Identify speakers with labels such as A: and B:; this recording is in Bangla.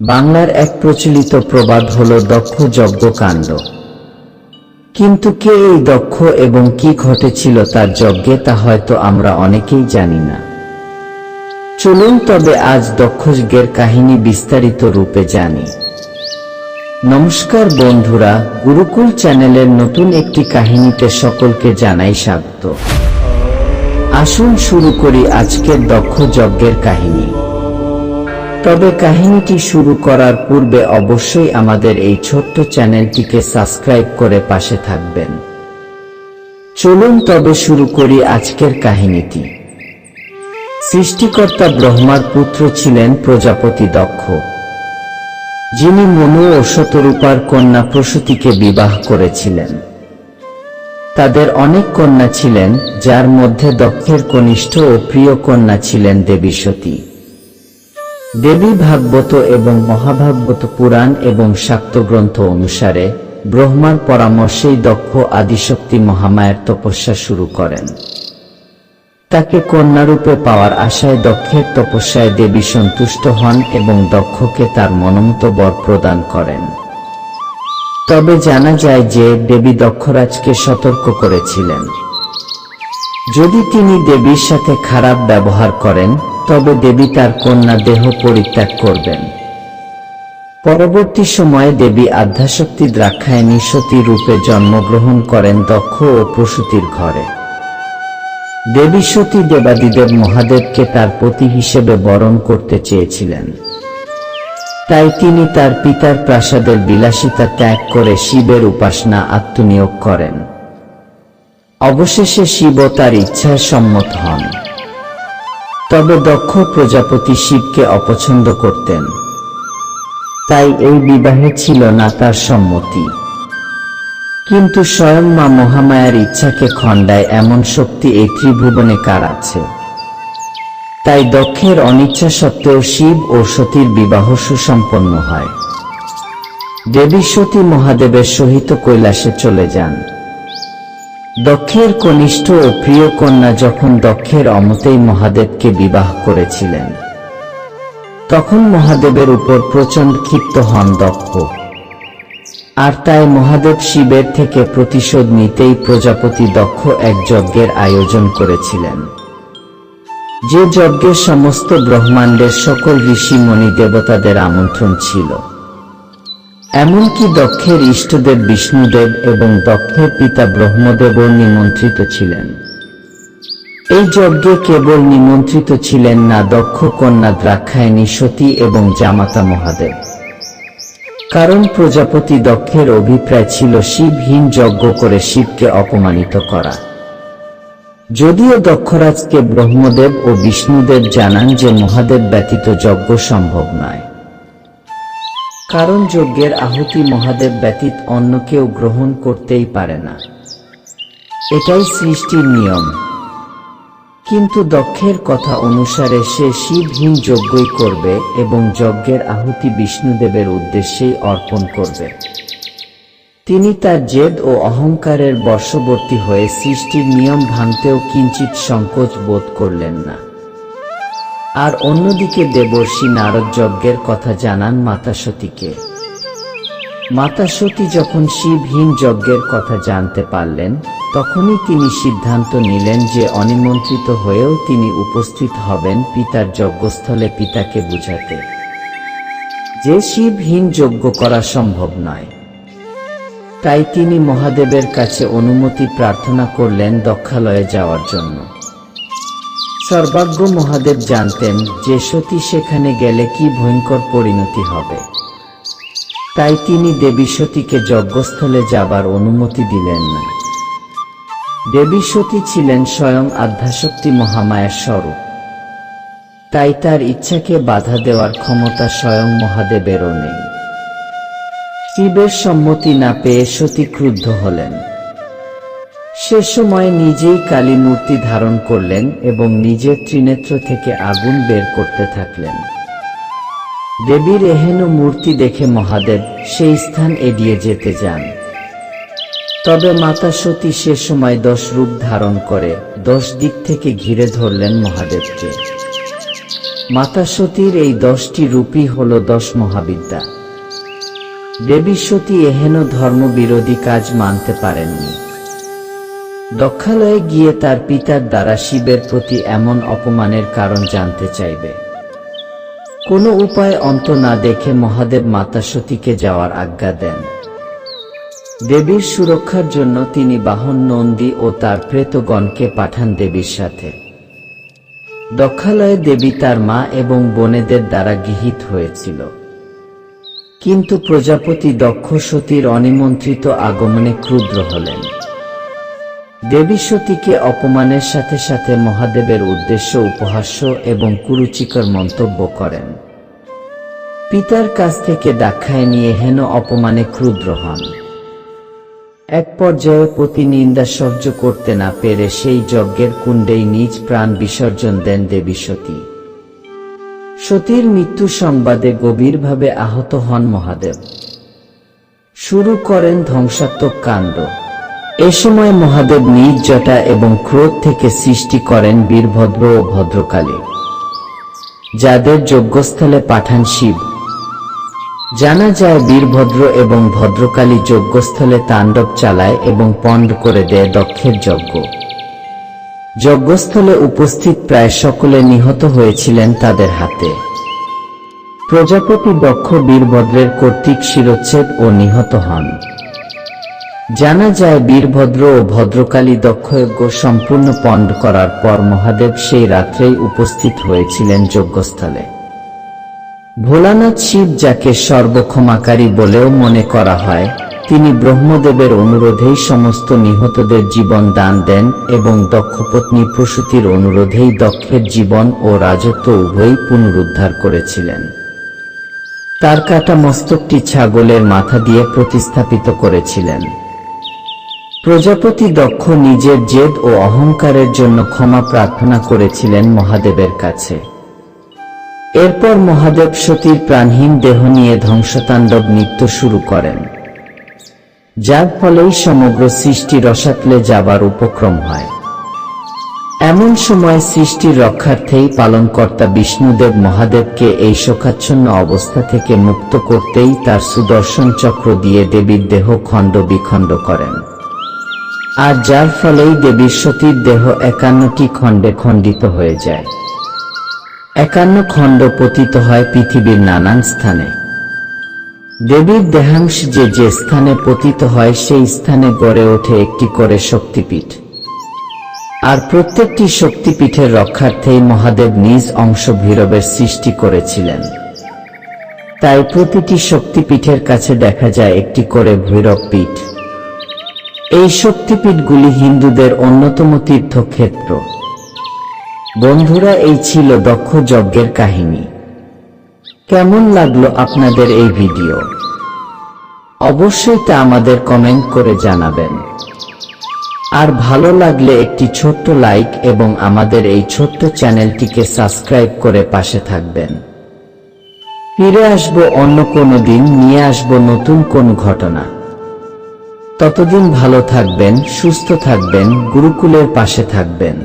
A: বাংলার এক প্রচলিত প্রবাদ হল দক্ষ যজ্ঞকাণ্ড। কিন্তু কে এই দক্ষ এবং কি ঘটেছিল তার যজ্ঞে তা হয়তো আমরা অনেকেই জানি না। চলুন তবে আজ দক্ষযজ্ঞের কাহিনী বিস্তারিত রূপে জানি। নমস্কার বন্ধুরা, গুরুকুল চ্যানেলের নতুন একটি কাহিনীতে সকলকে জানাই স্বাগত। আসুন শুরু করি আজকের দক্ষ যজ্ঞের কাহিনী। তবে কাহিনীটি শুরু করার পূর্বে অবশ্যই আমাদের এই ছোট্ট চ্যানেলটিকে সাবস্ক্রাইব করে পাশে থাকবেন। চলুন তবে শুরু করি আজকের কাহিনীটি। সৃষ্টিকর্তা ব্রহ্মার পুত্র ছিলেন প্রজাপতি দক্ষ। যিনি মনু ও শতরূপার কন্যা প্রসূতিকে বিবাহ করেছিলেন। তাদের অনেক কন্যা ছিলেন, যার মধ্যে দক্ষের কনিষ্ঠ ও প্রিয় কন্যা ছিলেন দেবী সতী। দেবী ভাগবত এবং মহাভাগবত পুরাণ এবং শাক্ত গ্রন্থ অনুসারে ব্রহ্মার পরামর্শেই দক্ষ আদিশক্তি মহামায়ার তপস্যা শুরু করেন। তাকে কন্যারূপে পাওয়ার আশায় দক্ষের তপস্যায় দেবী সন্তুষ্ট হন এবং দক্ষকে তার মনোমত বর প্রদান করেন। তবে জানা যায় যে দেবী দক্ষরাজকে সতর্ক করেছিলেন। যদি তিনি দেবীর সাথে খারাপ ব্যবহার করেন তবে দেবী তার কন্যা দেহ পরিত্যাগ করবেন। পরবর্তী সময়ে দেবী আধ্যাশক্তি দ্রাক্ষায়ণী সতী রূপে জন্মগ্রহণ করেন দক্ষ ও প্রসূতির ঘরে। দেবী সতী দেবাদিদেব মহাদেবকে তার পতি হিসেবে বরণ করতে চেয়েছিলেন। তাই তিনি তার পিতার প্রাসাদের বিলাসিতা ত্যাগ করে শিবের উপাসনা আত্মনিয়োগ করেন। অবশেষে শিব তার ইচ্ছার সম্মত হন। তবে দক্ষ প্রজাপতি শিবকে অপছন্দ করতেন। তাই এই বিবাহে ছিল না তার সম্মতি। কিন্তু স্বয়ং মা মহামায়ার ইচ্ছাকে খণ্ডায় এমন শক্তি এই ত্রিভুবনে কার আছে? তাই দক্ষের অনিচ্ছা সত্ত্বেও শিব ও সতীর বিবাহ সুসম্পন্ন হয়। দেবী সতী মহাদেবের সহিত কৈলাসে চলে যান। দক্ষের কনিষ্ঠ ও প্রিয় কন্যা যখন দক্ষের অমতেই মহাদেবকে বিবাহ করেছিলেন, তখন মহাদেবের উপর প্রচণ্ড ক্ষিপ্ত হন দক্ষ। আর তাই মহাদেব শিবের থেকে প্রতিশোধ নিতেই প্রজাপতি দক্ষ এক যজ্ঞের আয়োজন করেছিলেন। যে যজ্ঞের সমস্ত ব্রহ্মাণ্ডের সকল ঋষি মণি দেবতাদের আমন্ত্রণ ছিল। এমনকি দক্ষের ইষ্টদেব, বিষ্ণুদেব এবং দক্ষের পিতা ব্রহ্মদেবও নিমন্ত্রিত ছিলেন। এই যজ্ঞে কেবল নিমন্ত্রিত ছিলেন না দক্ষ কন্যা দ্রাক্ষায়ণী সতী এবং জামাতা মহাদেব। কারণ প্রজাপতি দক্ষের অভিপ্রায় ছিল শিবহীন যজ্ঞ করে শিবকে অপমানিত করা। যদিও দক্ষরাজকে ব্রহ্মদেব ও বিষ্ণুদেব জানান যে মহাদেব ব্যতীত যজ্ঞ সম্ভব নয়। কারণ যজ্ঞের আহুতি মহাদেব ব্যতীত অন্য কেউ গ্রহণ করতেই পারে না। এটাই সৃষ্টির নিয়ম। কিন্তু দক্ষের কথা অনুসারে সে শিবহীন যজ্ঞই করবে এবং যজ্ঞের আহুতি বিষ্ণুদেবের উদ্দেশ্যেই অর্পণ করবে। তিনি তার জেদ ও অহংকারের বর্ষবর্তী হয়ে সৃষ্টির নিয়ম ভাঙতেও কিঞ্চিত সংকোচ বোধ করলেন না। আর অন্যদিকে দেবর্ষী নারদ যজ্ঞের কথা জানান মাতা সতীকে মাতা সতী যখন শিবহীন যজ্ঞের কথা জানতে পারলেন, তখনই তিনি সিদ্ধান্ত নিলেন যে অনিমন্ত্রিত হয়েও তিনি উপস্থিত হবেন পিতার যজ্ঞস্থলে পিতাকে বুঝাতে। যে শিবহীন যজ্ঞ করা সম্ভব নয়। তাই তিনি মহাদেবের কাছে অনুমতি প্রার্থনা করলেন দক্ষালয়ে যাওয়ার জন্য। সর্বাগ্য মহাদেব জানতেন যে সতী সেখানে গেলে কি ভয়ঙ্কর পরিণতি হবে। তাই তিনি দেবী সতীকে যজ্ঞস্থলে যাবার অনুমতি দিলেন না। দেবী সতী ছিলেন স্বয়ং আধ্যাশক্তি মহামায়ার স্বরূপ। তাই তার ইচ্ছাকে বাধা দেওয়ার ক্ষমতা স্বয়ং মহাদেবেরও নেই। শিবের সম্মতি না পেয়ে সতী ক্রুদ্ধ হলেন। সে সময় নিজেই কালী মূর্তি ধারণ করলেন এবং নিজের ত্রিনেত্র থেকে আগুন বের করতে থাকলেন। দেবীর এহেন মূর্তি দেখে মহাদেব সেই স্থান এড়িয়ে যেতে যান। তবে মাতা সতী সে সময় দশ রূপ ধারণ করে, দশ দিক থেকে ঘিরে ধরলেন মহাদেবকে। মাতা সতীর এই দশটি রূপই হল দশ মহাবিদ্যা। দেবী সতী এহেন ধর্মবিরোধী কাজ মানতে পারেননি। দক্ষালয়ে গিয়ে তার পিতার দ্বারা শিবের প্রতি এমন অপমানের কারণ জানতে চাইবে। কোনো উপায় অন্ত না দেখে মহাদেব মাতা সতীকে যাওয়ার আজ্ঞা দেন। দেবীর সুরক্ষার জন্য তিনি বাহন নন্দী ও তার প্রেতগণকে পাঠান দেবীর সাথে। দক্ষালয়ে দেবী তার মা এবং বোনেদের দ্বারা গৃহীত হয়েছিল। কিন্তু প্রজাপতি দক্ষ সতীর অনিমন্ত্রিত আগমনে ক্রুদ্র হলেন। দেবী সতীকে অপমানের সাথে সাথে মহাদেবের উদ্দেশ্য, উপহাস্য এবং কুরুচিকর মন্তব্য করেন। পিতার কাছ থেকে দাক্ষায় নিয়ে হেন অপমানে ক্রুদ্র হন। এক পর্যায়ে পতি নিন্দা সহ্য করতে না পেরে সেই যজ্ঞের কুণ্ডেই নিজ প্রাণ বিসর্জন দেন দেবী সতী। সতীর মৃত্যু সংবাদে গভীরভাবে আহত হন মহাদেব। শুরু করেন ধ্বংসাত্মক কাণ্ড। এ সময় মহাদেব নিজ জটা এবং ক্রোধ থেকে সৃষ্টি করেন বীরভদ্র ও ভদ্রকালী, যাদের যজ্ঞস্থলে পাঠান শিব। জানা যায় বীরভদ্র এবং ভদ্রকালী যজ্ঞস্থলে তাণ্ডব চালায় এবং পণ্ড করে দেয় দক্ষের যজ্ঞ। যজ্ঞস্থলে উপস্থিত প্রায় সকলে নিহত হয়েছিলেন তাদের হাতে। প্রজাপতি দক্ষ বীরভদ্রের কর্তৃক শিরোচ্ছেদ ও নিহত হন। জানা যায় বীরভদ্র ও ভদ্রকালী দক্ষযজ্ঞ সম্পূর্ণ পণ্ড করার পর মহাদেব সেই রাত্রেই উপস্থিত হয়েছিলেন যজ্ঞস্থলে। ভোলানাথ শিব যাকে সর্বক্ষমাকারী বলেও মনে করা হয়, তিনি ব্রহ্মদেবের অনুরোধেই সমস্ত নিহতদের জীবন দান দেন এবং দক্ষপত্নী প্রসূতির অনুরোধেই দক্ষের জীবন ও রাজত্ব উভয়ই পুনরুদ্ধার করেছিলেন। তার কাটা মস্তকটি ছাগলের মাথা দিয়ে প্রতিস্থাপিত করেছিলেন। প্রজাপতি দক্ষ নিজের জেদ ও অহংকারের জন্য ক্ষমা প্রার্থনা করেছিলেন মহাদেবের কাছে। এরপর মহাদেব সতীর প্রাণহীন দেহ নিয়ে ধ্বংসতাণ্ডব নৃত্য শুরু করেন। যার ফলেই সমগ্র সৃষ্টি রসাতলে যাবার উপক্রম হয়। এমন সময় সৃষ্টির রক্ষার্থেই পালনকর্তা বিষ্ণুদেব মহাদেবকে এই শোকাচ্ছন্ন অবস্থা থেকে মুক্ত করতেই তার সুদর্শন চক্র দিয়ে দেবীর দেহ খণ্ড বিখণ্ড করেন। আর যার ফলেই দেবীর সতীর দেহ একান্নটি খণ্ডে খণ্ডিত হয়ে যায়। একান্ন খণ্ড পতিত হয় পৃথিবীর নানান স্থানে। দেবীর দেহাংশ যে যে স্থানে পতিত হয়, সেই স্থানে গড়ে ওঠে একটি করে শক্তিপীঠ। আর প্রত্যেকটি শক্তিপীঠের রক্ষার্থেই মহাদেব নিজ অংশ ভৈরবের সৃষ্টি করেছিলেন। তাই প্রতিটি শক্তিপীঠের কাছে দেখা যায় একটি করে ভৈরব পীঠ। এই শক্তিপীঠগুলি হিন্দুদের অন্যতম তীর্থক্ষেত্র। বন্ধুরা, এই ছিল দক্ষ যজ্ঞের কাহিনী। কেমন লাগল আপনাদের এই ভিডিও? অবশ্যই তা আমাদের কমেন্ট করে জানাবেন। আর ভালো লাগলে একটি ছোট্ট লাইক এবং আমাদের এই ছোট্ট চ্যানেলটিকে সাবস্ক্রাইব করে পাশে থাকবেন। ফিরে আসব অন্য কোনো দিন, নিয়ে আসব নতুন কোন ঘটনা। ততদিন ভালো থাকবেন সুস্থ থাকবেন গুরুকুলের পাশে থাকবেন।